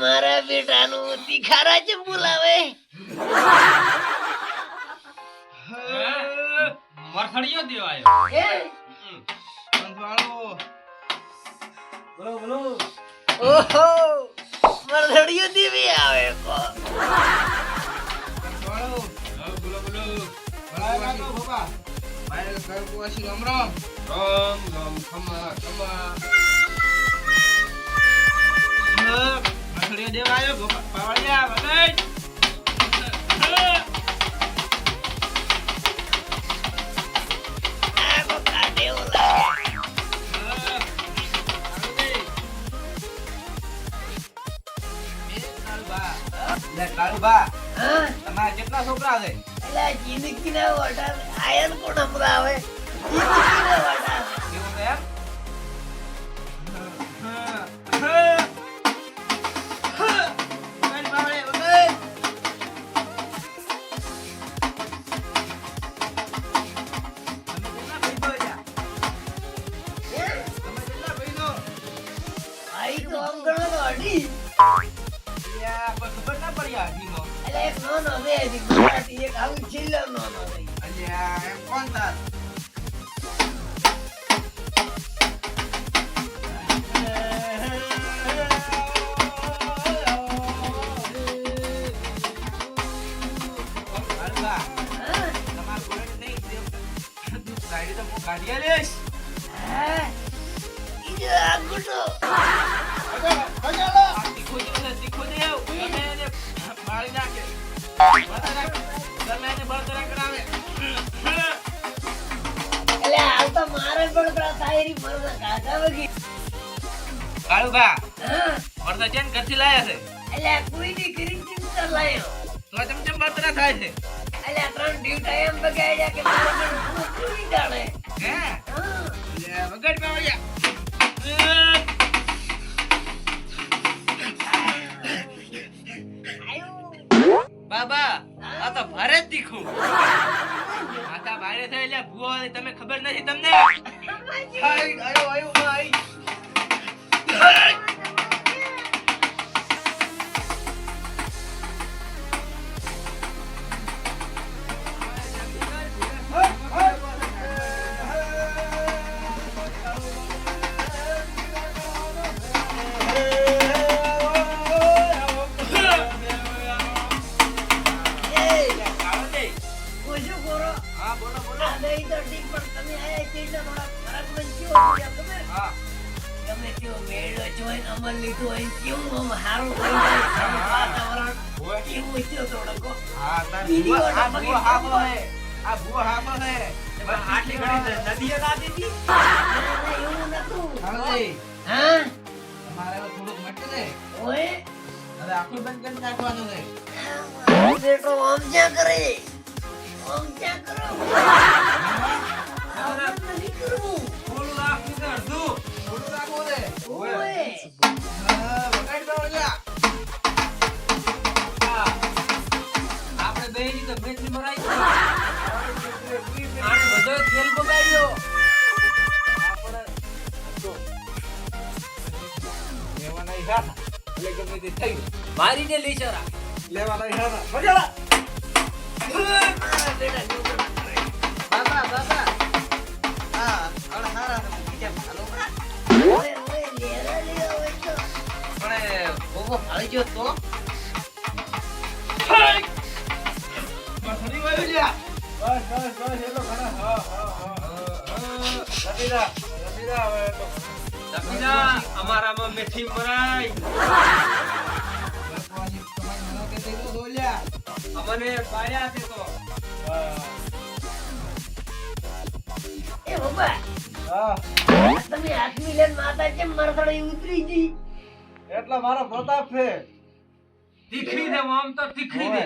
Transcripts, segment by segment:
મારા બેટાનું તીખારા જ બોલાવે. મરથડીયો દેવાયો. હે? બોલો બોલો. ઓહો દેવી આવે કો. બોલો. બોલો બોલો. રામ રામ. ખમા ખમા. મરથડીયો દેવાયો પાવળિયા વગર તમારા કેટલા છોકરા છે? એલા જિંદગીના વડા આયન કોણ હમરાવે આવે જિંદગી ના છે હા નહીં, તે દૂધ કાઢી તો હું. કાઢી તીખો જેવો છે, મરદા છે ને કરી ચિંતા લાયો તો ચમ થાય છે. એટલે ત્રણ ડ્યુટા એમ બગાડ્યા કે મારે હે? વગાડ પાવડિયા. તમે ખબર નથી તમને આઈ, આયો, આયો, હા, બોલો, બોલો. આ તો ઠીક પણ તમે આયા છે એટલે થોડા ફરક મને કેવો છે હા, ગમે તેવો મેળો જોઈને અમલ લીધો હોય કેવું આમ હારું થઈ જાય વાતાવરણ હોય. છે થોડોક હો. હા, તાર આ ભૂવો પકડી હાફો હે. આ ભૂવો હાફો હે. આટલી ઘડી નદીએ ના દીધી. એવું નતું. હા તમારે થોડુંક મટી દે. ઓય હવે આખું બંધ કરી નાખવાનું છે. ક્યાં કરે મારીને લઈ જરા. લેવાના ઈશારા. મજાલા. મથડી વાળી લ્યા. બસ બસ બસ એટલો ખરા હા હા હા રબીરા રબીરા હવે તો. લખીના અમારામાં મેથી મરાય બસવાની તમારી મને કે તેલું દોલ્યા અમને પાડ્યા છે તો. એ બાબા હા. તમે આદમી લઈને માતા કેમ મરસડી ઉતરી ગઈ? એટલા મારો પ્રતાપ છે. તીખી દે આમ તો તીખી દે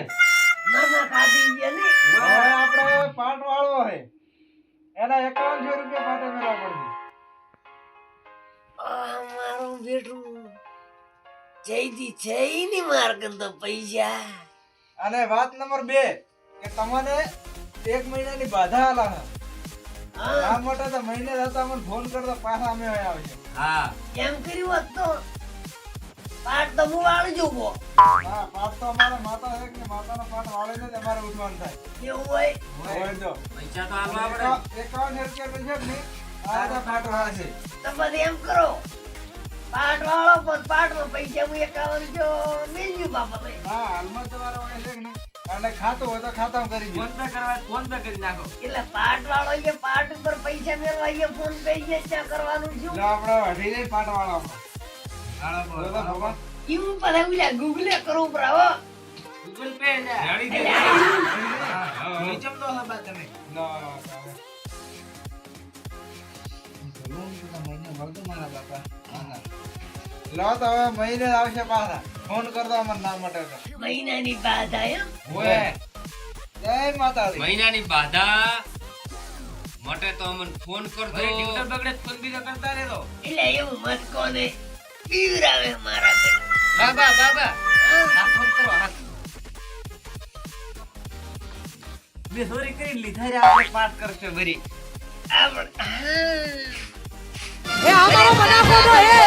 આપણે પાટ વાળો હે એના એકાવનસો રૂપિયા પાટે મેળવા પડશે. આ મારું બેટું જઈથી જઈ ની માર્ગન તો પૈસા. અને વાત નંબર બે કે તમને એક મહિનાની બાધા આલા છે. હા. આ મોટા તો મહિને જતા અમને ફોન કરતા પાછા અમે આવ્યા આવશે હા. કેમ કર્યું હોત પાટ તો હું વાળજો કો હા પાઠ તો અમારે માતા છે કે માતાનો પાઠ વાળીને જ અમારે ઉઠવાનું થાય. કેવું હોય? હોય તો. પૈસા તો આલવા આપણે એકાવન રૂપિયા છે જ આ પાઠ વાળા છે. તો પછી એમ કરો. પાઠ વાળો પણ પાટમાં પૈસા હું એકાવન જો મિલ્યું બાપા ભાઈ. હા હાલમાં તમારે વડે છે ને અને ખાતું હોય તો ખાતા કરી ફોન પે કરવા ફોન પે કરી નાખો. એટલે પાટ વાળો એ પાટ ઉપર પૈસા મેળવા એ ફોન પે એ કરવાનું છું. એટલે આપણે વઢી લઈને પાઠ વાળામાં. એવું પછી ઓલા ગૂગલે કરવું પડે ગૂગલ પે લે જાણી દે હા, જોઈ ચમ તો હબા તમે ના ચાલે. લો તો હવે મહિને આવશે પાછા ફોન કરતો અમને ના મટે તો મહિનાની બાધા એમ? ઓય. જય માતાજી. મહિનાની બાધા મટે તો અમને ફોન કરજો. બગડે તો ફોન બીજો કરતા રહેતો એટલે એવું મત કોને? પીવરાવે મારા. બાબા બાબા હા ફોન કરો હાથ બે સોરી કરી લીધા રે આપણે પાસ કરશે ભરી આપણે એ અમારો બનાવો તો હે